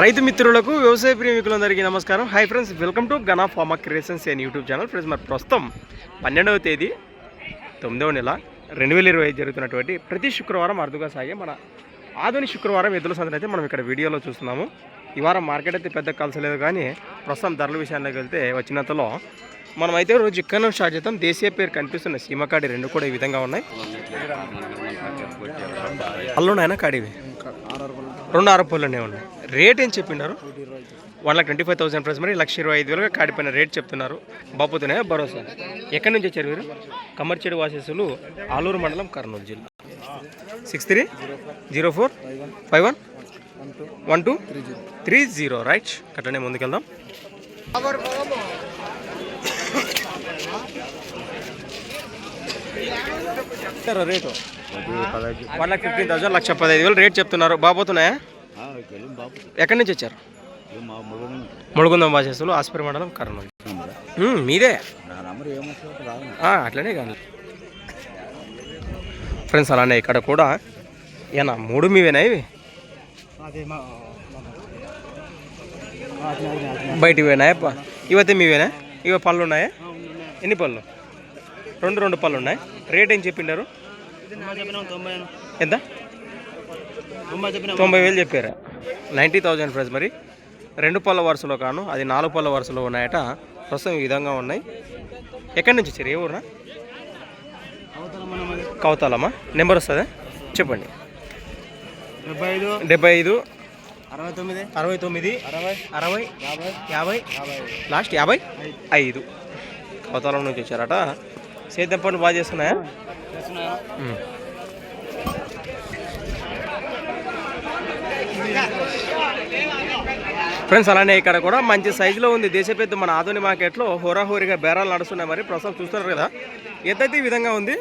రైతు మిత్రులకు వ్యవసాయ ప్రేమికులందరికీ నమస్కారం. Hi friends welcome to Gana farmer creations and YouTube channel friends మరి ప్రస్తుతం పన్నెండవ తేదీ తొమ్మిదవ నెల రెండు వేల ఇరవై ఐదు జరుగుతున్నటువంటి ప్రతి శుక్రవారం అరుదుగా సాగే మన ఆధునిక శుక్రవారం ఎద్దుల సందడి అయితే మనం ఇక్కడ వీడియోలో చూస్తున్నాము. ఈ వారం మార్కెట్ అయితే పెద్ద కలసలేదు కానీ ప్రస్తుతం ధరల విషయానికి వెళ్తే వచ్చినంతలో మనం అయితే రోజు ఇక్కడ స్టార్ట్ చేద్దాం. దేశీయ పేరు కనిపిస్తున్న సీమకాడి రెండు కూడా ఈ విధంగా ఉన్నాయి. అల్లున్నాయన కాడివి రెండు ఆరు పళ్ళనే ఉన్నాయి రేట్ ఏం చెప్పినారు one lakh twenty five thousand price మరి లక్ష ఇరవై ఐదు వేలుగా కాడిపోయిన రేట్ చెప్తున్నారు. బాపుతున్నాయా భరోసా. ఎక్కడి నుంచి వచ్చారు మీరు? కమర్చేడు వాసేసులు ఆలూరు మండలం కర్నూలు జిల్లా. Six three? Zero four? Five one? One two? Three zero. Right. అట్లనే ముందుకెళ్దాం. Rate? One lakh fifteen thousand లక్ష పదహైదు వేలు రేట్ చెప్తున్నారు. బాబోతున్నాయా ఎక్కడి నుంచి వచ్చారు? ముడుగుందం వాసేసులు ఆస్పరి మండలం కర్నూలు. మీదే? అట్లనే కానీ ఫ్రెండ్స్ అలానే ఇక్కడ కూడా ఏనా మూడు మీవేనా ఇవి? బయట ఇవేనా ఇవైతే మీవేనా? ఇవి పళ్ళు ఉన్నాయా? ఎన్ని పళ్ళు? రెండు రెండు పళ్ళు ఉన్నాయి. రేట్ ఏం చెప్పిండారు? ఎంత? తొంభై వేలు చెప్పారా? నైంటీ థౌజండ్ ప్రైస్ మరి. రెండు పళ్ళ వరుసలో కాను అది నాలుగు పళ్ళ వరుసలో ఉన్నాయట. ప్రస్తుతం ఈ విధంగా ఉన్నాయి. ఎక్కడి నుంచి వచ్చారు? ఏ ఊరా కౌతాలమ్మా నెంబర్ వస్తుందా? చెప్పండి. డెబ్బై ఐదు డెబ్బై ఐదు అరవై తొమ్మిది అరవై తొమ్మిది అరవై అరవై యాభై లాస్ట్ యాభై ఐదు. కౌతాలం నుంచి వచ్చారట. సేద్యం పనులు బాగా చేస్తున్నాయా? ఫ్రెండ్స్ అలానే ఇక్కడ కూడా మంచి సైజులో ఉంది దేశపెద్ద మన ఆధుని మార్కెట్లో హోరాహోరీగా బేరాలు నడుస్తున్నాయి మరి ప్రస్తుతం చూస్తున్నారు కదా ఎత్తైతే ఈ విధంగా ఉంది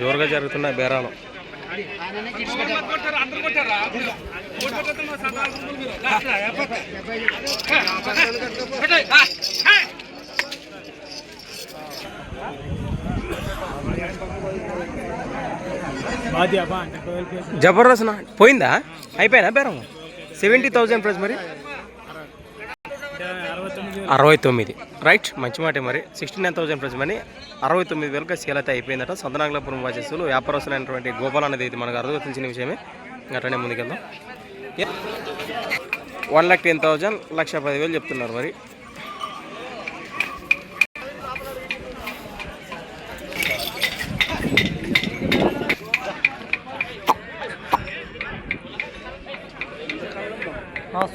జోరుగా జరుగుతున్నాయి బేరాలు జబర్దస్త్ పోయిందా? అయిపోయినా బేరం? సెవెంటీ థౌజండ్ ప్రైస్ మరి? అరవై తొమ్మిది. రైట్ మంచి మాటే మరి. Sixty nine thousand price money అరవై తొమ్మిది వేలకు సేల్ అయితే అయిపోయిందట. సంతనాగలపురం వాచేస్తులు వ్యాపారస్తులైనటువంటి గోపాల్ అనేది ఇది మనకు అర్థం తెలిసిన విషయమే. అట్లనే ముందుకెళ్దాం. వన్ లాక్ టెన్ థౌజండ్ లక్ష పదివేలు చెప్తున్నారు మరి.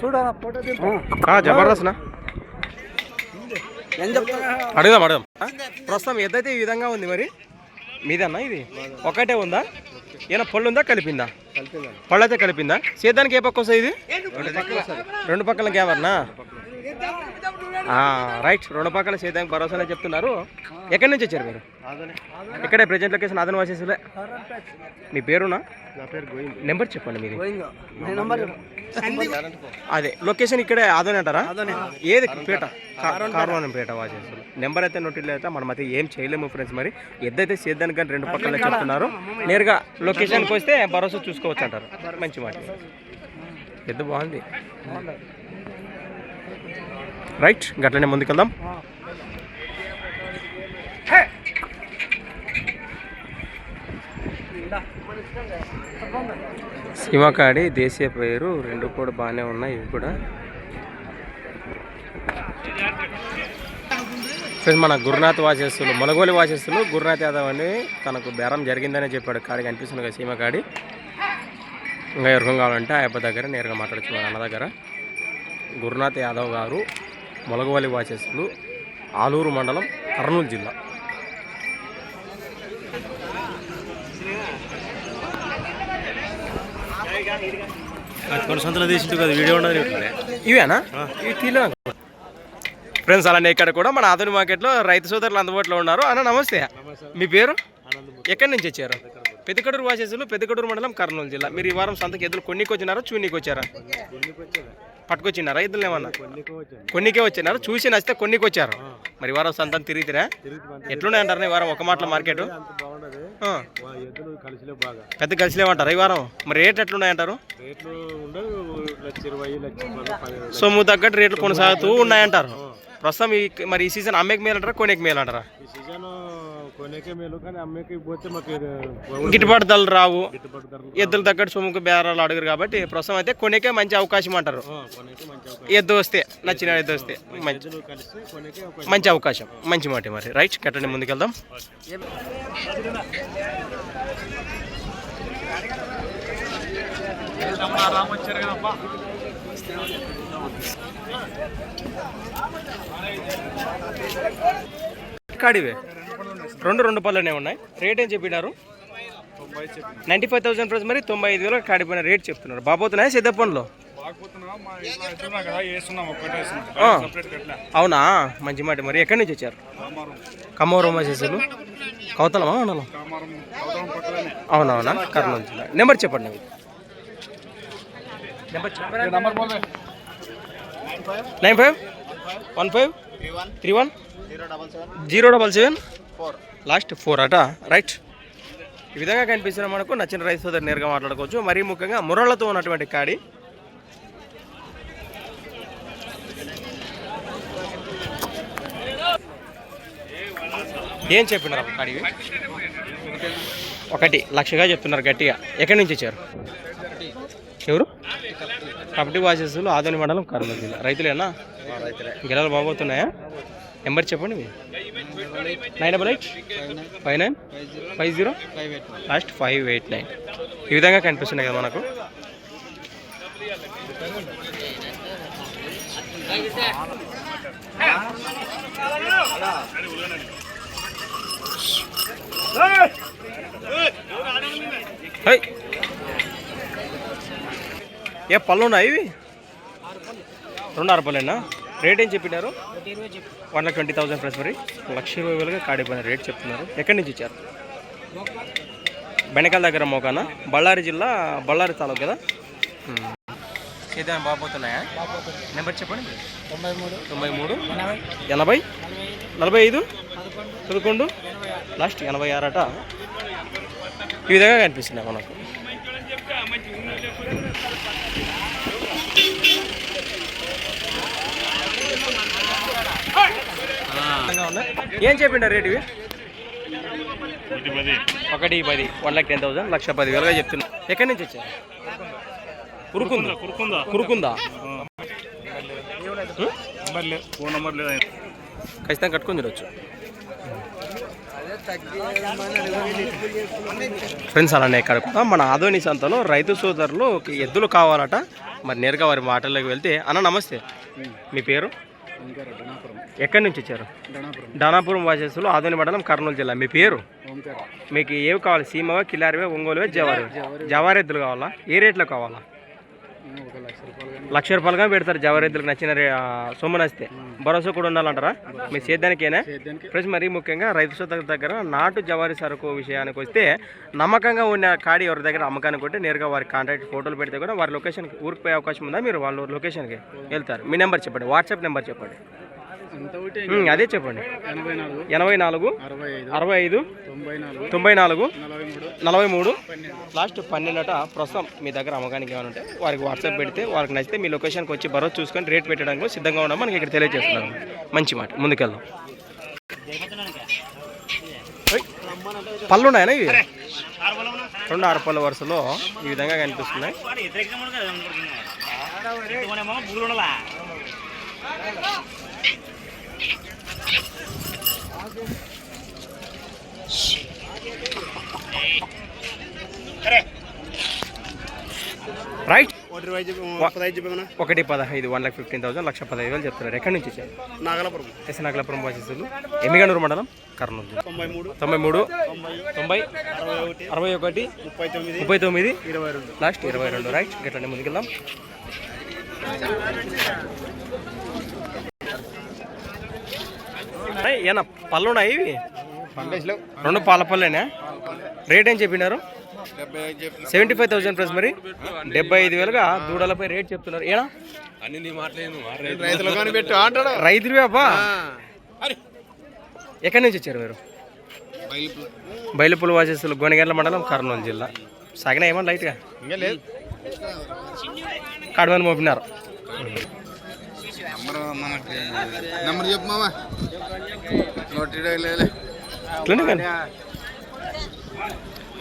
చూడరా ఫోటో ఆ, జబర్దస్త్ నా? ఏం చెప్తారా అడుగుదాం అడుగుదాం? ప్రస్తుతం ఎదైతే ఈ విధంగా ఉంది మరి? మీదన్నా ఇది? ఒకటే ఉందా? ఏమైనా పళ్ళు ఉందా కలిపిందా? పళ్ళు అయితే కలిపిందా? సేద్యానికి ఏ పక్క వస్తుంది ఇది? రెండు పక్కల కేమర్నా రైట్. రెండు పక్కల సేద్యానికి భరోసానే చెప్తున్నారు. ఎక్కడి నుంచి వచ్చారు మీరు? ఇక్కడే ప్రజెంట్ లొకేషన్ అదన వాసేసులే. మీ పేరునా? నా పేరు గోవింద్. నెంబర్ చెప్పండి మీది. నీ నంబర్ అదే లొకేషన్ ఇక్కడే ఆదోని అంటారా? ఏది? పేట. కార్వానం పేట వాచేస్తారు నెంబర్ అయితే నోటిల్ అయితే మనం అయితే ఏం చేయలేము ఫ్రెండ్స్ మరి. ఎద్దైతే సేద్దానికి కానీ రెండు పక్కన చెప్తున్నారు. నేరుగా లొకేషన్కి వస్తే భరోసా చూసుకోవచ్చు అంటారు. మంచి మాట. ఎద్దు బాగుంది. రైట్ గట్లనే ముందుకెళ్దాం. సీమకాడి దేశీయ పేరు రెండు కూడా బాగానే ఉన్నాయి ఇవి కూడా. మన గురునాథ్ వాచేస్తులు మొలగోలి వాచేస్తులు గురునాథ్ యాదవ్ అని తనకు బేరం జరిగిందనే చెప్పాడు కాడి కనిపిస్తుంది కదా సీమకాడి ఇంకా ఎవరికం కావాలంటే ఆ దగ్గర నేరుగా మాట్లాడచ్చు మన అన్న దగ్గర. గురునాథ్ యాదవ్ గారు మొలగవల్లి వాచేస్తులు ఆలూరు మండలం కర్నూలు జిల్లా. కొన్ని సొంతలో తీసింటు కదా వీడియో ఉండదు ఇవేనా? ఇవి తీలే ఫ్రెండ్స్ అలానే ఇక్కడ కూడా మన ఆధునిక మార్కెట్లో రైతు సోదరులు అందుబాటులో ఉన్నారు. అన్న నమస్తే. మీ పేరు? ఎక్కడి నుంచి వచ్చారు? పెద్దకడూరు వాసేసులు పెద్దకడూరు మండలం కర్నూలు జిల్లా. మీరు ఈ వారం సంతకి ఎద్దులు కొన్నికి వచ్చినారా చూనికి వచ్చారా పట్టుకొచ్చినారా ఎద్దులు ఏమన్నా? కొన్నికే వచ్చినారు? చూసి నచ్చితే కొన్నికి వచ్చారు మరి వారం సంతం తిరిగితేరా ఎట్లున్నాయి అంటారు ఈ వారం? ఒక మాటల మార్కెట్. పెద్ద కలిసిలేమంటారు ఈ వారం? మరి రేట్ ఎట్లున్నాయి అంటారు? రేట్లు ఉండవు లక్ష ఇరవై లక్ష పది పదిహేను సొమ్ము తగ్గట్టు రేట్లు కొనసాగుతూ ఉన్నాయంటారు. ప్రస్తుతం ఈ మరి ఈ సీజన్ అమ్మేకి మేలు అంటారా కొనేకి మేలు అంటారా ఈ సీజన్ కొనేకే మేలు కానీ అమ్మేకి పోతే మాకు ఇది గిట్టుబాటు ధరలు రావు గిట్టుబాటు ధరలు ఎద్దులు తగ్గట్టు సొమ్ముకు బేరాలు అడుగురు కాబట్టి ప్రస్తుతం అయితే కొనేకే మంచి అవకాశం అంటారు ఆ, కొనేకే మంచి అవకాశం ఎద్దు వస్తే నచ్చిన ఎద్దు వస్తే మంచి ఎద్దులు కలిస్తే కొనేకే అవకాశం మంచి అవకాశం మంచి మాట మరి రైట్ కట్టండి ముందుకెళ్దాం కాడివే రెండు రెండు పళ్ళనే ఉన్నాయి. రేట్ ఏం చెప్పినారు? నైంటీ ఫైవ్ థౌసండ్ ప్రైస్ మరి తొంభై ఐదు వేలకు కాడిపోయిన రేట్ చెప్తున్నారు. బాబోతున్నాయా సిద్ధ పనులు ఆ. అవునా? మంచి మాట. మరి ఎక్కడి నుంచి వచ్చారు? కమ్మవరం చేసేలు కౌతలమా? అవునా? అవునవునా? కర్నూలు జిల్లా. నెంబర్ చెప్పండి. నెంబర్ చెప్పండి nine five? One five? Three one. Zero double seven. Last four అట రైట్? ఈ విధంగా కనిపిస్తున్న మనకు నచ్చిన రైతు సోదరు నేరుగా మాట్లాడుకోవచ్చు. మరీ ముఖ్యంగా మురళతో ఉన్నటువంటి కాడి. ఏం చెప్పినారు కాడివి? ఒకటి లక్షగా చెప్తున్నారు గట్టిగా. ఎక్కడి నుంచి వచ్చారు? ఎవరు? కబడ్డీ వాసెస్లు ఆదోని మండలం కర్నూలు జిల్లా. రైతులేనా? గిరాలు బాగోతున్నాయా? నెంబర్ చెప్పండి మీరు nine double eight? Five nine? Five zero? Last five eight nine. ఈ విధంగా కనిపిస్తున్నాయి కదా మనకు. ఏ పళ్ళు ఉన్నాయి ఇవి? రెండు అరపలేనా రేట్ ఏం చెప్పినారు? One lakh twenty thousand plus మరి. లక్ష ఇరవై వేలుగా కాడిపోయిన రేట్ చెప్తున్నారు. ఎక్కడి నుంచి ఇచ్చారు? బెనకాల దగ్గర మోకాన? బళ్ళారి జిల్లా బళ్ళారి తాలూకు కదా? ఏదైనా బాగుపోతున్నాయా నెంబర్ చెప్పండి తొంభై మూడు. తొంభై మూడు. ఎనభై. నలభై ఐదు? పదకొండు. లాస్ట్ ఎనభై ఆరట ఈ విధంగా కనిపిస్తున్నాయి మనకు. ఉన్నాయి. ఏం చెప్పిండారు రేటు ఒకటి పది వన్ లాక్ టెన్ థౌసండ్ లక్ష పది వేలుగా చెప్తున్నా. ఎక్కడి నుంచి వచ్చారు? కురుకుందా? కురుకుందా కురుకుందా. ఫోన్ నెంబర్ లేదు. ఖచ్చితంగా కట్టుకొని తినొచ్చు. ఫ్రెండ్స్ అలానే ఇక్కడ కూడా మన ఆదోని సంతలో రైతు సోదరులు ఎద్దులు కావాలట. మరి నేరుగా వారి మాటల్లోకి వెళ్తే అన్న నమస్తే. మీ పేరు? ఎక్కడి నుంచి వచ్చారు? ధనాపురం వాసేసులు ఆదోని మండలం కర్నూలు జిల్లా. మీ పేరు? మీకు ఏవి కావాలి? సీమవా కిలారివే ఒంగోలువే జవారి జవారెద్దులు కావాలా? ఏ రేట్లో కావాలా? లక్ష రూపాయలుగా పెడతారు జవారెద్దులకు నచ్చిన సొమ్ము నచ్చితే. భరోసా కూడా ఉండాలంటారా? మీ సేద్యానికేనా? సేద్యానికి ఫ్రెండ్స్ మరీ ముఖ్యంగా రైతు సోదరుల దగ్గర నాటు జవారి సరుకు విషయానికి వస్తే నమ్మకంగా ఉన్న కాడి ఎవరి దగ్గర అమ్మకానికి ఉంటే నేరుగా వారి కాంటాక్ట్ ఫోటోలు పెడితే కూడా వారి లొకేషన్కి ఊరికి పోయే అవకాశం ఉందా? మీరు వాళ్ళ లొకేషన్కి వెళ్తారు. మీ నెంబర్ చెప్పండి. వాట్సాప్ నెంబర్ చెప్పండి. అదే చెప్పండి. ఎనభై నాలుగు. అరవై ఐదు. తొంభై నాలుగు. నలభై మూడు. లాస్ట్ పన్నెండట ప్రస్తుతం మీ దగ్గర అమ్మకానికి ఏమైనా ఉంటే వారికి వాట్సాప్ పెడితే వాళ్ళకి నచ్చితే మీ లొకేషన్కి వచ్చి భరోసా చూసుకొని రేట్ పెట్టడానికి సిద్ధంగా ఉన్నాం. మనకి ఇక్కడ తెలియజేస్తున్నాం మంచి మాట. ముందుకెళ్దాం. పళ్ళు ఉన్నాయనా ఇవి? రెండు ఆరు పళ్ళ వరుసలో ఈ విధంగా కనిపిస్తున్నాయి. రైట్ ఒకటి పదహైదు వన్ లాక్ ఫిఫ్టీన్ థౌసండ్ లక్ష పదహైదు వేలు చెప్తున్నారు. ఎక్కడి నుంచి వచ్చారు? నాగలపురం. ఎస్ఎనగలపురం వాసిస్తులు ఎమ్మిగనూరు మండలం? కర్నూలు తొంభై మూడు. తొంభై మూడు తొంభై అరవై ఒకటి. ముప్పై తొమ్మిది. ముప్పై తొమ్మిది ఇరవై రెండు. లాస్ట్ ఇరవై రెండు. రైట్ గట్లండి ముందుకెళ్దాం. ఏనా పళ్ళు ఉన్నాయి ఇవి? రెండు పాల పళ్ళేనా? రేట్ ఏం చెప్పినారు? సెవెంటీ ఫైవ్ థౌసండ్ ప్లస్ మరి? డెబ్బై ఐదు వేలుగా దూడలపై రేట్ చెప్తున్నారు. ఏనా? రైతులు అబ్బా ఎక్కడి నుంచి వచ్చారు మీరు? బయలుపుల వాసేసులు గోనెగండ్ల మండలం కర్నూలు జిల్లా. సాగిన ఏమన్నా లైట్గా? కడవని మోపినారు. మనకి నెంబర్ చెప్పు మామా. నోటి ఇరవై కానీ?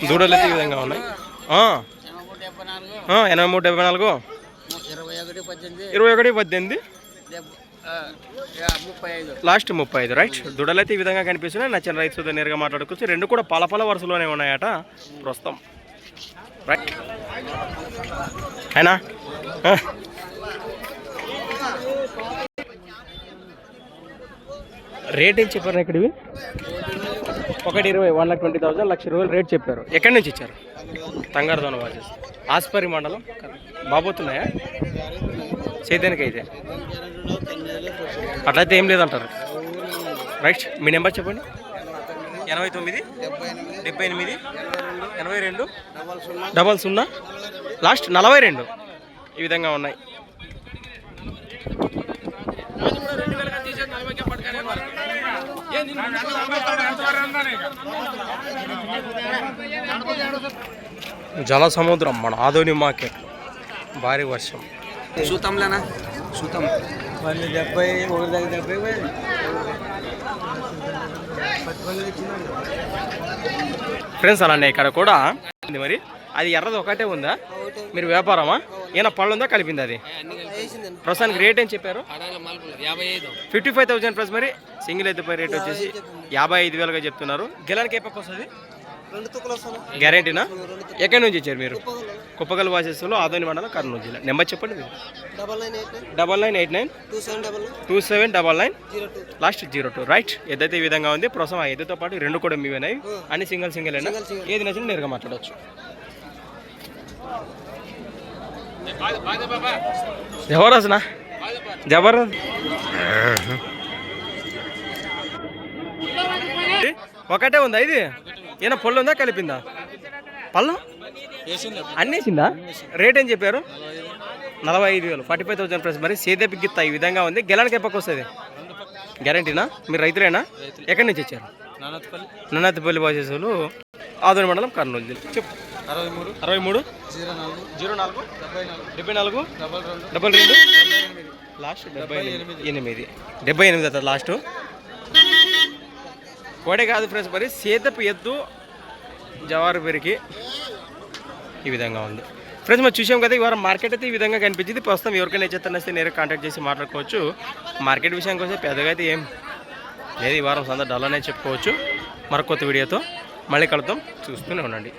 దూడలు అయితే ఈ విధంగా ఉన్నాయి. ఎనభై మూడు డెబ్బై నాలుగు. ఇరవై ఒకటి పద్దెనిమిది. లాస్ట్ ముప్పై ఐదు రైట్. దుడలు అయితే ఈ విధంగా కనిపిస్తున్నాయి. నచ్చిన రైతుతో నేరుగా మాట్లాడుకోవచ్చు. రెండు కూడా పలపల వరుసలోనే ఉన్నాయట. ప్రస్తుతం. రైట్. అయినా? రేట్ ఏం చెప్పారు ఇక్కడ ఇవి? ఒకటి ఇరవై వన్ లాక్ ట్వంటీ థౌసండ్ లక్ష రూపాయలు రేట్ చెప్పారు. ఎక్కడి నుంచి ఇచ్చారు? తంగారదోన వాచెస్ ఆస్పరి మండలం. బాబోతున్నాయా? చైతన్యకి అయితే. అట్లయితే ఏం లేదంటారు? రైట్ మీ నెంబర్ చెప్పండి. ఎనభై తొమ్మిది డెబ్బై ఎనిమిది ఎనభై రెండు డబల్ సున్నా లాస్ట్ నలభై రెండు. ఈ విధంగా ఉన్నాయి. జల సముద్రం మన ఆదోని మార్కెట్. భారీ వర్షం. సూతంలేనా? సూతం. మళ్ళీ డెబ్బై ఒకటి దగ్గర డెబ్బై ఫ్రెండ్స్ అలానే ఇక్కడ కూడా మరి. అది ఎర్రది ఒకటే ఉందా? మీరు వ్యాపారమా? ఏమైనా పళ్ళు ఉందా కలిపింది అది? ప్రస్తుతానికి రేట్ ఏం చెప్పారు? ఫిఫ్టీ ఫైవ్ థౌసండ్ ప్లస్ మరి సింగిల్ అయితే రేట్ వచ్చేసి యాభై ఐదు వేలుగా చెప్తున్నారు. గెలానికి ఏ పక్క వస్తుంది. గ్యారెంటీనా? ఎక్కడి నుంచి ఇచ్చారు మీరు? కుప్పగల్ వాసెస్లో ఆదోని మండలం కర్నూలు జిల్లా. నెంబర్ చెప్పండి మీరు. Double nine eight nine. Two seven double nine. Last zero two. Right. ఏదైతే ఈ విధంగా ఉంది ప్రస్తుతం ఆ ఎద్దుతో పాటు రెండు కూడా మీవేనాయి అన్ని సింగిల్ సింగిల్ అయినా ఏది నచ్చిన నేరుగా మాట్లాడవచ్చు జబర్దస్త్ జబర్దస్త్? ఒకటే ఉందా ఇది? ఏమైనా పళ్ళు ఉందా? కలిపిందా? పళ్ళు అన్నేసిందా రేట్ ఏం చెప్పారు? నలభై ఐదు వేలు. ఫార్టీ ఫైవ్ థౌసండ్ ప్లస్ మరి సేదేపి గిత్త ఈ విధంగా ఉంది. గెలానికి ఎప్పకి వస్తుంది? గ్యారంటీనా? మీరు రైతులేనా? ఎక్కడి నుంచి వచ్చారు? నానత్పల్లి. నన్నతిపల్లి బాసేసులు ఆదోని మండలం కర్నూలు జిల్లా. చెప్పు. అరవై మూడు. అరవై మూడు? జీరో నాలుగు. జీరో నాలుగు? డెబ్బై నాలుగు. డెబ్బై నాలుగు? డబల్ రెండు. లాస్ట్ డెబ్బై ఎనిమిది. ఎనిమిది. డెబ్బై ఎనిమిది అవుతుంది లాస్ట్? కోడే కాదు ఫ్రెండ్స్ మరి సీతపు ఎద్దు జవారు పెరిగి ఈ విధంగా ఉంది. ఫ్రెండ్స్ మరి చూసాం కదా ఈ వారం మార్కెట్ అయితే ఈ విధంగా కనిపించింది. ప్రస్తుతం ఎవరికైనా ఇచ్చేస్తే నేరుగా కాంటాక్ట్ చేసి మాట్లాడుకోవచ్చు. మార్కెట్ విషయానికి వస్తే పెద్దగా అయితే ఏం లేదు. ఈ వారం సంద డల్ అనేది చెప్పుకోవచ్చు. మరొక కొత్త వీడియోతో మళ్ళీ కలుద్దాం. చూస్తూనే ఉండండి.